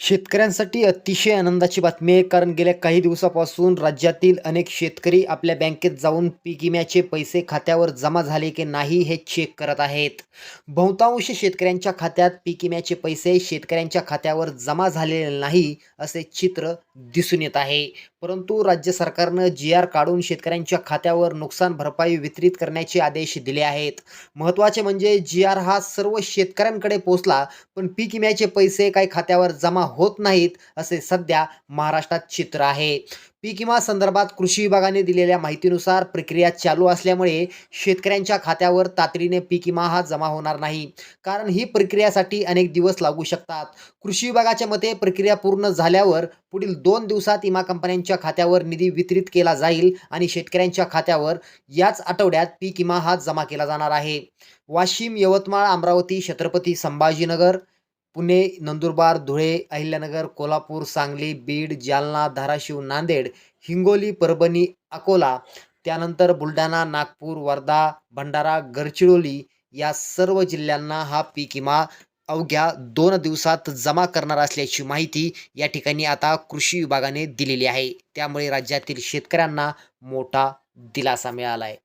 शेतकऱ्यांसाठी अतिशय आनंदाची बातमी आहे कारण गेल्या काही दिवसापासून राज्यातील अनेक शेतकरी आपल्या बँकेत जाऊन पीक विम्याचे पैसे खात्यावर जमा झाले की नाही हे चेक करत आहेत. बहुतांश शेतकऱ्यांच्या खात्यात पीक विम्याचे पैसे शेतकऱ्यांच्या खात्यावर जमा झालेले नाही असे चित्र दिसून येत आहे. परंतु राज्य सरकारनं जी आर काढून शेतकऱ्यांच्या खात्यावर नुकसान भरपाई वितरित करण्याचे आदेश दिले आहेत. महत्त्वाचे म्हणजे जी आर हा सर्व शेतकऱ्यांकडे पोहोचला पण पीक विम्याचे पैसे काही खात्यावर जमा होत नाहीत असे सध्या महाराष्ट्रात चित्र आहे. पीक विमा संदर्भात कृषी विभागाने दिलेल्या माहितीनुसार प्रक्रिया चालू असल्यामुळे शेतकऱ्यांच्या खात्यावर तातडीने पीक विमा हा जमा होणार नाही. कारण ही प्रक्रियासाठी अनेक दिवस लागू शकतात. कृषी विभागाच्या मते प्रक्रिया पूर्ण झाल्यावर पुढील दोन दिवसात विमा कंपन्यांच्या खात्यावर निधी वितरित केला जाईल आणि शेतकऱ्यांच्या खात्यावर याच आठवड्यात पीक विमा हा जमा केला जाणार आहे. वाशिम यवतमाळ अमरावती छत्रपती संभाजीनगर पुणे नंदुरबार धुळे अहिल्यानगर कोल्हापूर सांगली बीड जालना धाराशिव नांदेड हिंगोली परभणी अकोला त्यानंतर बुलढाणा नागपूर वर्धा भंडारा गडचिरोली या सर्व जिल्ह्यांना हा पीक विमा अवघ्या दोन दिवसात जमा करणार असल्याची माहिती या ठिकाणी आता कृषी विभागाने दिलेली आहे. त्यामुळे राज्यातील शेतकऱ्यांना मोठा दिलासा मिळाला आहे